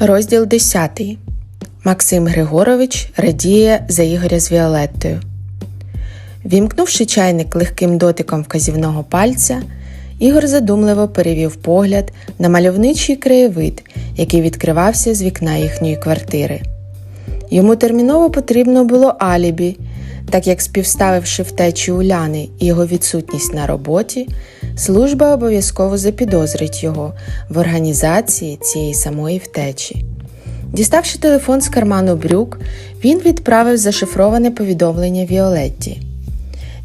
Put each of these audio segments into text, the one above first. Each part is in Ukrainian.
Розділ 10. Максим Григорович радіє за Ігоря з Віолеттою. Вімкнувши чайник легким дотиком вказівного пальця, Ігор задумливо перевів погляд на мальовничий краєвид, який відкривався з вікна їхньої квартири. Йому терміново потрібно було алібі, так як співставивши втечі Уляни і його відсутність на роботі, служба обов'язково запідозрить його в організації цієї самої втечі. Діставши телефон з карману брюк, він відправив зашифроване повідомлення Віолетті.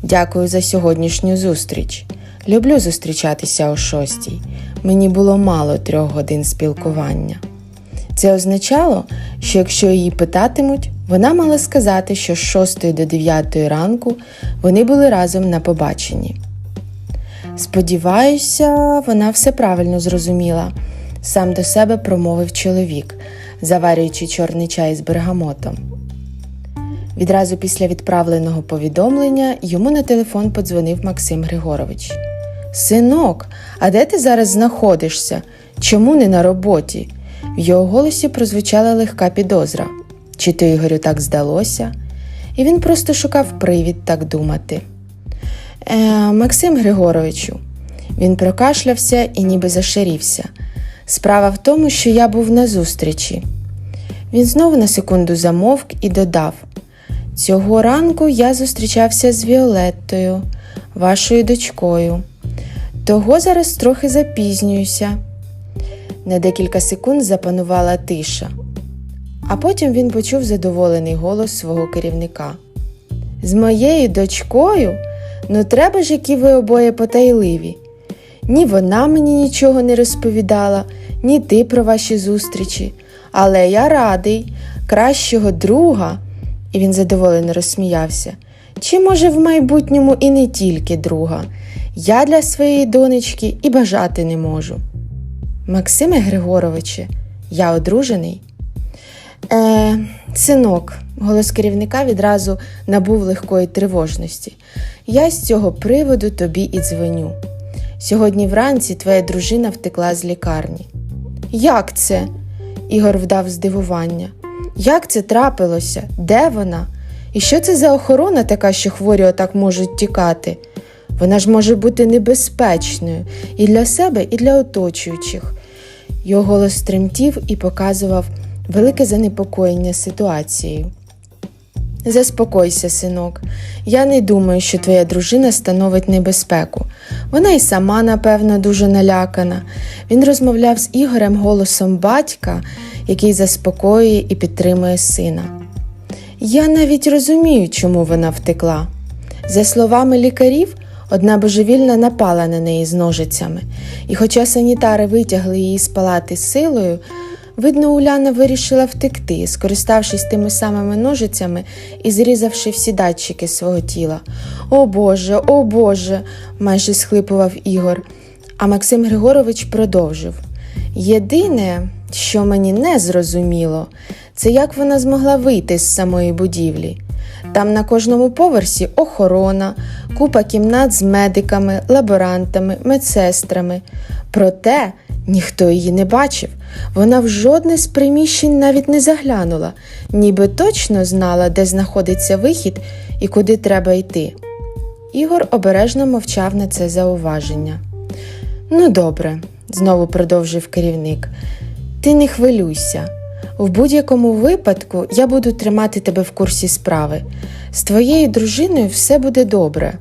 Дякую за сьогоднішню зустріч. Люблю зустрічатися о шостій. Мені було мало трьох годин спілкування. Це означало, що якщо її питатимуть, вона мала сказати, що з 6 до 9 ранку вони були разом на побаченні. Сподіваюся, вона все правильно зрозуміла, сам до себе промовив чоловік, заварюючи чорний чай з бергамотом. Відразу після відправленого повідомлення йому на телефон подзвонив Максим Григорович. Синок, а де ти зараз знаходишся? Чому не на роботі? В його голосі прозвучала легка підозра. Чи то Ігорю так здалося? І він просто шукав привід так думати. Е, Максим Григоровичу, він прокашлявся і ніби зашарівся. Справа в тому, що я був на зустрічі. Він знову на секунду замовк і додав: Цього ранку я зустрічався з Віолеттою, вашою дочкою. Того зараз трохи запізнююся. На декілька секунд запанувала тиша, а потім він почув задоволений голос свого керівника. З моєю дочкою? Ну, треба ж, які ви обоє потайливі. Ні вона мені нічого не розповідала, ні ти про ваші зустрічі. Але я радий, кращого друга, і він задоволено розсміявся. Чи, може, в майбутньому і не тільки друга. Я для своєї донечки і бажати не можу. Максиме Григоровиче, я одружений. Е, Синок, голос керівника відразу набув легкої тривожності. Я з цього приводу тобі і дзвоню. Сьогодні вранці твоя дружина втекла з лікарні. Як це? Ігор вдав здивування. Як це трапилося? Де вона? І що це за охорона така, що хворі отак можуть тікати? Вона ж може бути небезпечною і для себе, і для оточуючих. Його голос тремтів і показував велике занепокоєння ситуацією. Заспокойся, синок, я не думаю, що твоя дружина становить небезпеку. Вона й сама, напевно, дуже налякана. Він розмовляв з Ігорем голосом батька, який заспокоює і підтримує сина. Я навіть розумію, чому вона втекла. За словами лікарів, одна божевільна напала на неї з ножицями, і, хоча санітари витягли її з палати силою, видно, Уляна вирішила втекти, скориставшись тими самими ножицями і зрізавши всі датчики свого тіла. О Боже, о Боже, майже схлипував Ігор. А Максим Григорович продовжив. Єдине, що мені не зрозуміло, це як вона змогла вийти з самої будівлі. Там на кожному поверсі охорона, купа кімнат з медиками, лаборантами, медсестрами. Проте ніхто її не бачив. Вона в жодне з приміщень навіть не заглянула, ніби точно знала, де знаходиться вихід і куди треба йти. Ігор обережно мовчав на це зауваження. Ну, добре, знову продовжив керівник, ти не хвилюйся. В будь-якому випадку я буду тримати тебе в курсі справи. З твоєю дружиною все буде добре.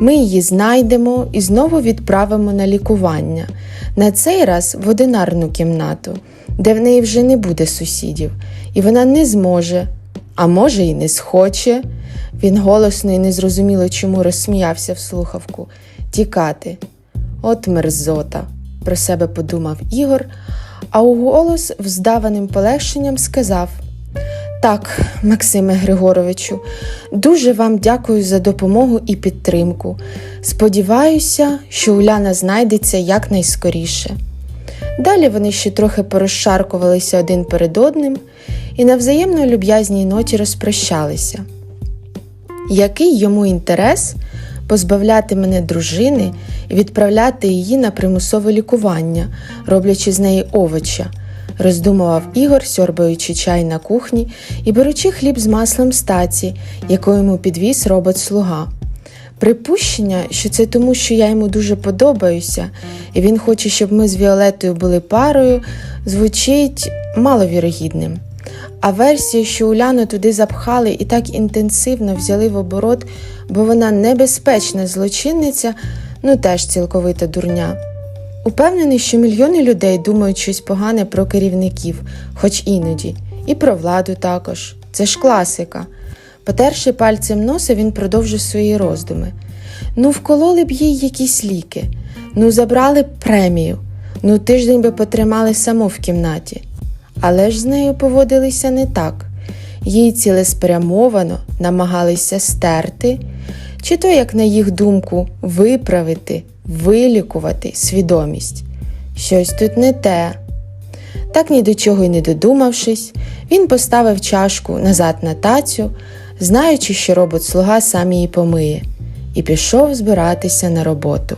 Ми її знайдемо і знову відправимо на лікування, на цей раз в одинарну кімнату, де в неї вже не буде сусідів, і вона не зможе, а може, й не схоче. Він голосно і незрозуміло чому розсміявся в слухавку, тікати. От мерзота, про себе подумав Ігор, а у голос вздаваним полегшенням сказав Так, Максиме Григоровичу, дуже вам дякую за допомогу і підтримку. Сподіваюся, що Уляна знайдеться якнайскоріше. Далі вони ще трохи порозшаркувалися один перед одним і на взаємно люб'язній ноті розпрощалися. Який йому інтерес позбавляти мене дружини і відправляти її на примусове лікування, роблячи з неї овоча, роздумував Ігор, сьорбаючи чай на кухні і беручи хліб з маслом з таці, яку йому підвіз робот-слуга. Припущення, що це тому, що я йому дуже подобаюся, і він хоче, щоб ми з Віолетою були парою, звучить маловірогідним. А версія, що Уляну туди запхали і так інтенсивно взяли в оборот, бо вона небезпечна злочинниця, ну теж цілковита дурня. Упевнений, що мільйони людей думають щось погане про керівників, хоч іноді, і про владу також. Це ж класика. Потерши пальцем носа, він продовжив свої роздуми. Ну, вкололи б їй якісь ліки, ну, забрали б премію, ну, тиждень би потримали саму в кімнаті. Але ж з нею поводилися не так. Їй цілеспрямовано намагалися стерти, чи то, як на їх думку, виправити, вилікувати свідомість. Щось тут не те. Так ні до чого й не додумавшись, він поставив чашку назад на тацю, знаючи, що робот слуга сам її помиє, і пішов збиратися на роботу.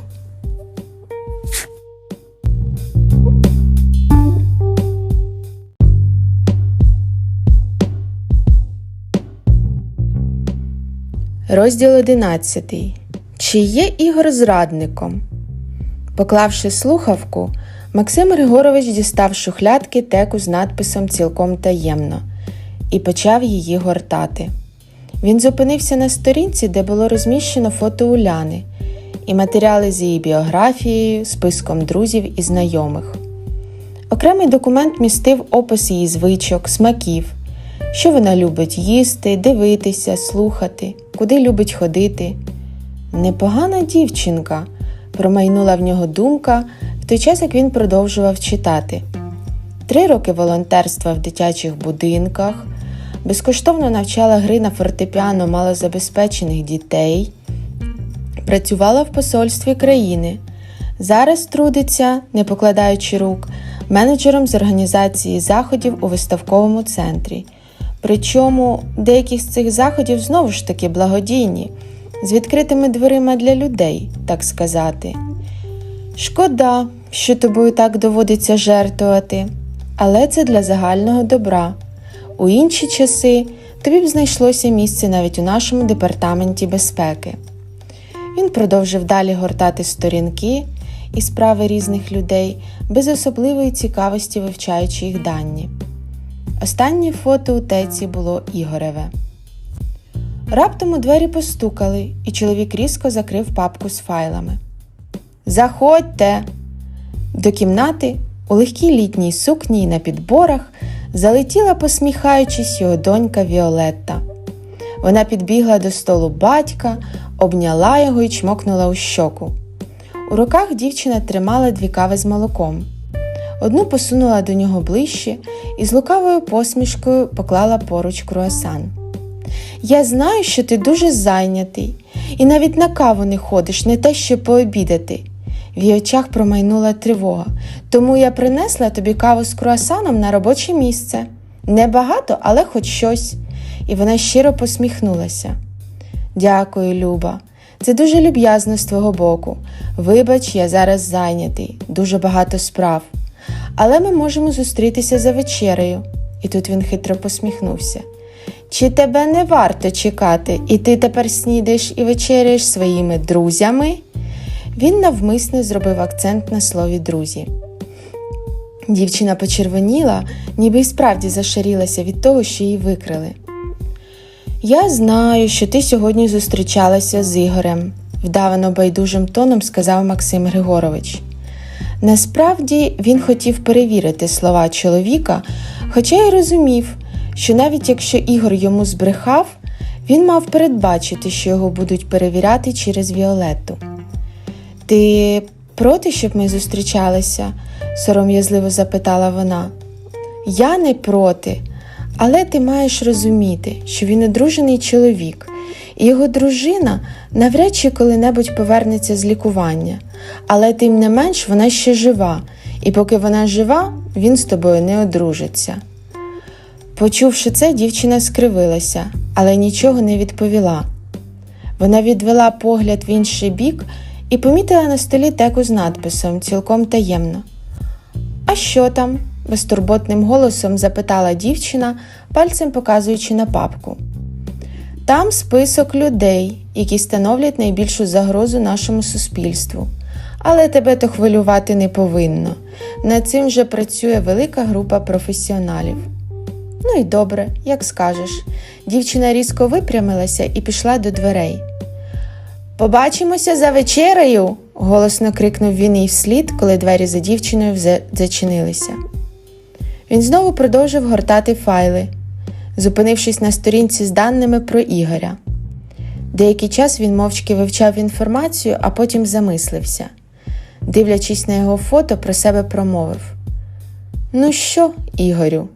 Розділ 11. Чи є Ігор зрадником? Поклавши слухавку, Максим Григорович дістав шухлядки теку з надписом цілком таємно і почав її гортати. Він зупинився на сторінці, де було розміщено фото Уляни і матеріали з її біографією, списком друзів і знайомих. Окремий документ містив опис її звичок, смаків, що вона любить їсти, дивитися, слухати, куди любить ходити. Непогана дівчинка, промайнула в нього думка в той час, як він продовжував читати. Три роки волонтерства в дитячих будинках, безкоштовно навчала гри на фортепіано малозабезпечених дітей, працювала в посольстві країни. Зараз трудиться, не покладаючи рук, менеджером з організації заходів у виставковому центрі. Причому деякі з цих заходів знову ж таки благодійні, з відкритими дверима для людей, так сказати. Шкода, що тобою так доводиться жертвувати, але це для загального добра. У інші часи тобі б знайшлося місце навіть у нашому департаменті безпеки. Він продовжив далі гортати сторінки і справи різних людей, без особливої цікавості вивчаючи їх дані. Останнє фото у теці було Ігореве. Раптом у двері постукали, і чоловік різко закрив папку з файлами. Заходьте! До кімнати у легкій літній сукні й на підборах залетіла, посміхаючись, його донька Віолетта. Вона підбігла до столу батька, обняла його і чмокнула у щоку. У руках дівчина тримала дві кави з молоком. Одну посунула до нього ближче і з лукавою посмішкою поклала поруч круасан. Я знаю, що ти дуже зайнятий, і навіть на каву не ходиш, не те, що пообідати. В її очах промайнула тривога, тому я принесла тобі каву з круасаном на робоче місце. Небагато, але хоч щось. І вона щиро посміхнулася. Дякую, Люба. Це дуже люб'язно з твого боку. Вибач, я зараз зайнятий, дуже багато справ. Але ми можемо зустрітися за вечерею. І тут він хитро посміхнувся. Чи тебе не варто чекати, і ти тепер снідаєш і вечеряєш своїми друзями? Він навмисне зробив акцент на слові друзі. Дівчина почервоніла, ніби й справді зашарілася від того, що її викрили. Я знаю, що ти сьогодні зустрічалася з Ігорем, вдавано байдужим тоном сказав Максим Григорович. Насправді він хотів перевірити слова чоловіка, хоча й розумів, що навіть якщо Ігор йому збрехав, він мав передбачити, що його будуть перевіряти через Віолетту. Ти проти, щоб ми зустрічалися? сором'язливо запитала вона. Я не проти, але ти маєш розуміти, що він одружений чоловік, і його дружина навряд чи коли-небудь повернеться з лікування, але тим не менш вона ще жива, і поки вона жива, він з тобою не одружиться. Почувши це, дівчина скривилася, але нічого не відповіла. Вона відвела погляд в інший бік і помітила на столі теку з надписом цілком таємно. А що там? безтурботним голосом запитала дівчина, пальцем показуючи на папку. Там список людей, які становлять найбільшу загрозу нашому суспільству. Але тебе то хвилювати не повинно. Над цим вже працює велика група професіоналів. Ну і добре, як скажеш. Дівчина різко випрямилася і пішла до дверей. Побачимося за вечерею. голосно крикнув він їй вслід, коли двері за дівчиною зачинилися. Він знову продовжив гортати файли, зупинившись на сторінці з даними про Ігоря. Деякий час він мовчки вивчав інформацію, а потім замислився. Дивлячись на його фото, про себе промовив: Ну що, Ігорю,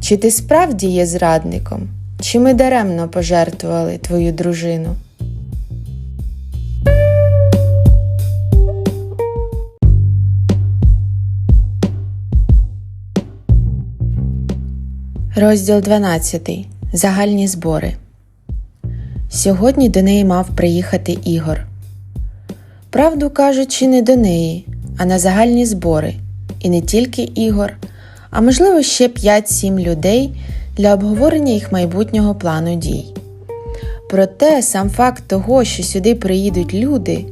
чи ти справді є зрадником, чи ми даремно пожертвували твою дружину? Розділ 12. Загальні збори. Сьогодні до неї мав приїхати Ігор. Правду кажучи, не до неї, а на загальні збори. І не тільки Ігор, а можливо ще 5-7 людей для обговорення їх майбутнього плану дій. Проте сам факт того, що сюди приїдуть люди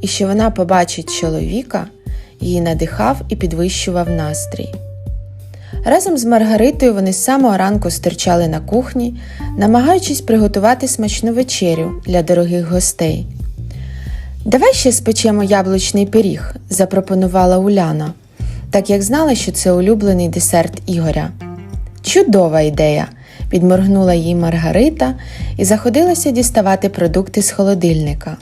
і що вона побачить чоловіка, її надихав і підвищував настрій. Разом з Маргаритою вони з самого ранку стирчали на кухні, намагаючись приготувати смачну вечерю для дорогих гостей. Давай ще спечемо яблучний пиріг, запропонувала Уляна, так як знала, що це улюблений десерт Ігоря. Чудова ідея, підморгнула їй Маргарита і заходилася діставати продукти з холодильника.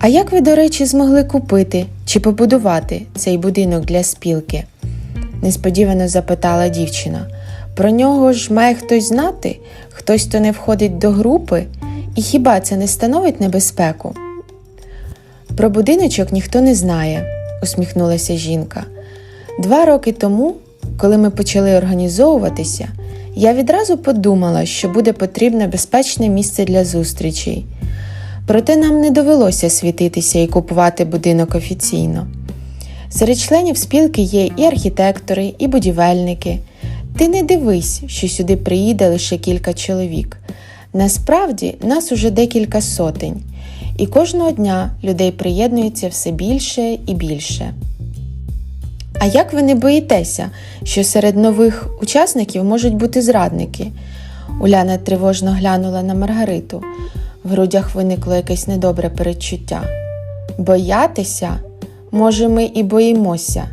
А як ви, до речі, змогли купити чи побудувати цей будинок для спілки? несподівано запитала дівчина. Про нього ж має хтось знати, хтось, хто не входить до групи, і хіба це не становить небезпеку? Про будиночок ніхто не знає, усміхнулася жінка. Два роки тому, коли ми почали організовуватися, я відразу подумала, що буде потрібне безпечне місце для зустрічей. Проте нам не довелося світитися і купувати будинок офіційно. Серед членів спілки є і архітектори, і будівельники. Ти не дивись, що сюди приїде лише кілька чоловік. Насправді нас уже декілька сотень, і кожного дня людей приєднується все більше і більше. А як ви не боїтеся, що серед нових учасників можуть бути зрадники? Уляна тривожно глянула на Маргариту. В грудях виникло якесь недобре передчуття. Боятися? Може, ми і боїмося.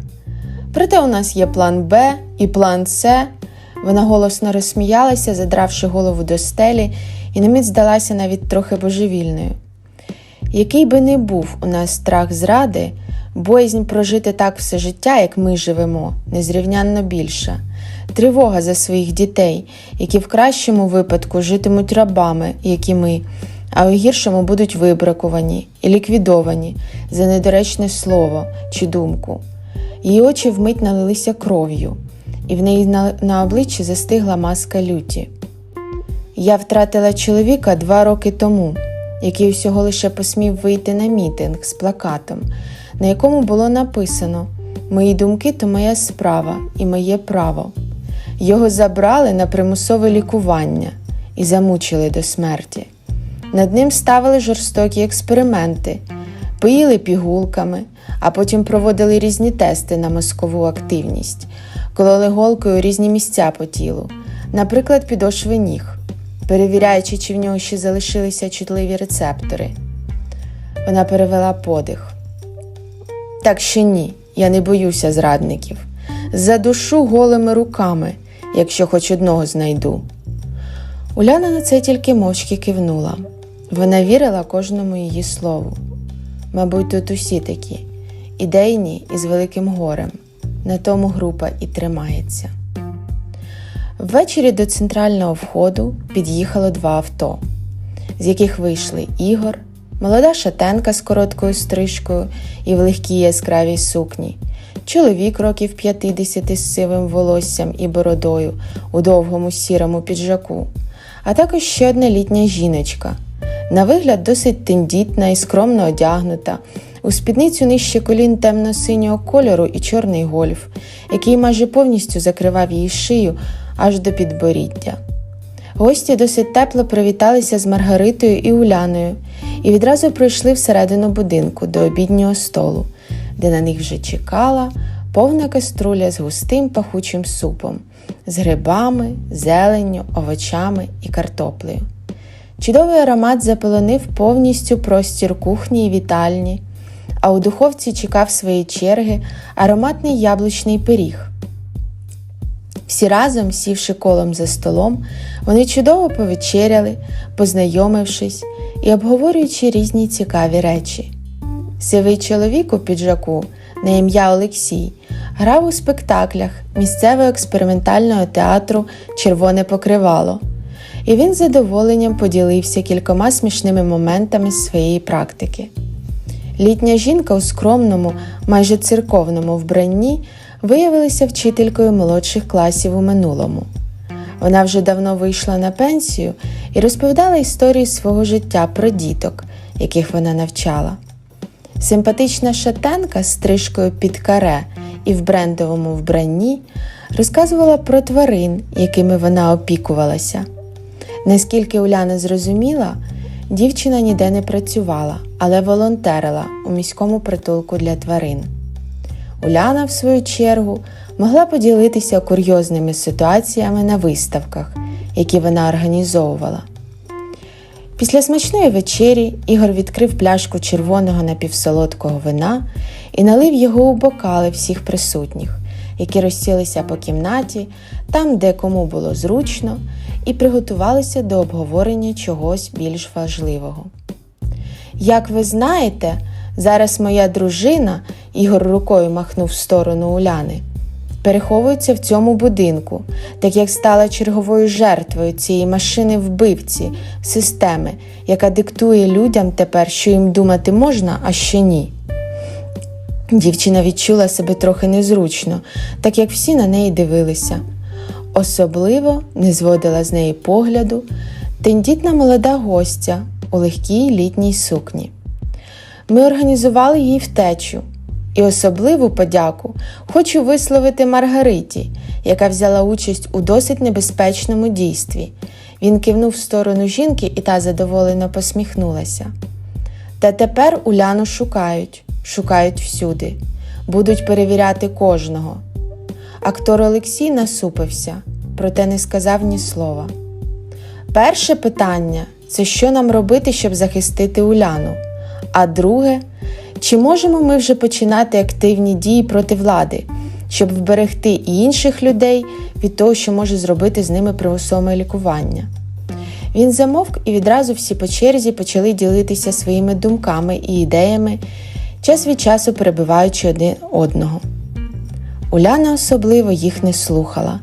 Проте у нас є план Б і план С. Вона голосно розсміялася, задравши голову до стелі, і на мить здалася навіть трохи божевільною. Який би не був у нас страх зради, боязнь прожити так все життя, як ми живемо, незрівнянно більша, тривога за своїх дітей, які в кращому випадку житимуть рабами, як і ми, а у гіршому будуть вибракувані і ліквідовані за недоречне слово чи думку. Її очі вмить налилися кров'ю, і в неї на, на обличчі застигла маска люті. Я втратила чоловіка два роки тому, який усього лише посмів вийти на мітинг з плакатом, на якому було написано Мої думки то моя справа і моє право. Його забрали на примусове лікування і замучили до смерті. Над ним ставили жорстокі експерименти, поїли пігулками, а потім проводили різні тести на мозкову активність, кололи голкою різні місця по тілу, наприклад, підошви ніг, перевіряючи, чи в нього ще залишилися чутливі рецептори. Вона перевела подих. Так що ні, я не боюся зрадників. Задушу голими руками, якщо хоч одного знайду. Уляна на це тільки мовчки кивнула. Вона вірила кожному її слову. Мабуть, тут усі такі, ідейні і з великим горем. На тому група і тримається. Ввечері до центрального входу під'їхало два авто, з яких вийшли Ігор, молода шатенка з короткою стрижкою і в легкій яскравій сукні, чоловік років 50 з сивим волоссям і бородою у довгому сірому піджаку, а також ще одна літня жіночка. На вигляд досить тендітна і скромно одягнута, У спідницю нижче колін темно-синього кольору і чорний гольф, який майже повністю закривав її шию аж до підборіддя. Гості досить тепло привіталися з Маргаритою і Уляною і відразу пройшли всередину будинку до обіднього столу, де на них вже чекала повна каструля з густим пахучим супом, з грибами, зеленню, овочами і картоплею. Чудовий аромат заполонив повністю простір кухні і вітальні, а у духовці чекав своєї черги ароматний яблучний пиріг. Всі разом, сівши колом за столом, вони чудово повечеряли, познайомившись і обговорюючи різні цікаві речі. Сивий чоловік у піджаку на ім'я Олексій грав у спектаклях місцевого експериментального театру Червоне покривало, і він з задоволенням поділився кількома смішними моментами своєї практики. Літня жінка у скромному, майже церковному вбранні виявилася вчителькою молодших класів у минулому. Вона вже давно вийшла на пенсію і розповідала історії свого життя про діток, яких вона навчала. Симпатична шатенка з стрижкою під каре і в брендовому вбранні розказувала про тварин, якими вона опікувалася. Наскільки Уляна зрозуміла, дівчина ніде не працювала, але волонтерила у міському притулку для тварин. Уляна, в свою чергу, могла поділитися курйозними ситуаціями на виставках, які вона організовувала. Після смачної вечері Ігор відкрив пляшку червоного напівсолодкого вина і налив його у бокали всіх присутніх, які розсілися по кімнаті, там, де кому було зручно, і приготувалися до обговорення чогось більш важливого. Як ви знаєте, зараз моя дружина, Ігор рукою махнув в сторону Уляни, переховується в цьому будинку, так як стала черговою жертвою цієї машини вбивці, системи, яка диктує людям тепер, що їм думати можна, а що ні. Дівчина відчула себе трохи незручно, так як всі на неї дивилися. Особливо не зводила з неї погляду тендітна молода гостя у легкій літній сукні. Ми організували їй втечу, і особливу подяку хочу висловити Маргариті, яка взяла участь у досить небезпечному дійстві. Він кивнув в сторону жінки, і та задоволено посміхнулася. Та тепер Уляну шукають, шукають всюди, будуть перевіряти кожного. Актор Олексій насупився, проте не сказав ні слова. Перше питання це що нам робити, щоб захистити Уляну. А друге, чи можемо ми вже починати активні дії проти влади, щоб вберегти і інших людей від того, що може зробити з ними примусове лікування? Він замовк і відразу всі по черзі почали ділитися своїми думками і ідеями, час від часу перебиваючи один одного. Уляна особливо їх не слухала,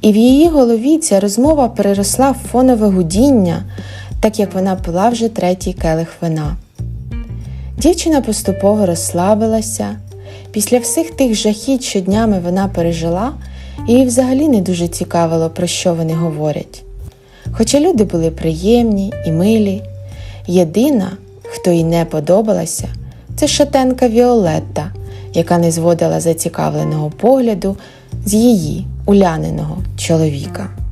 і в її голові ця розмова переросла в фонове гудіння, так як вона пила вже третій келих вина. Дівчина поступово розслабилася. Після всіх тих жахіть, що днями вона пережила, їй взагалі не дуже цікавило, про що вони говорять. Хоча люди були приємні і милі, єдина, хто їй не подобалася, це шатенка Віолетта, яка не зводила зацікавленого погляду з її уляниного чоловіка.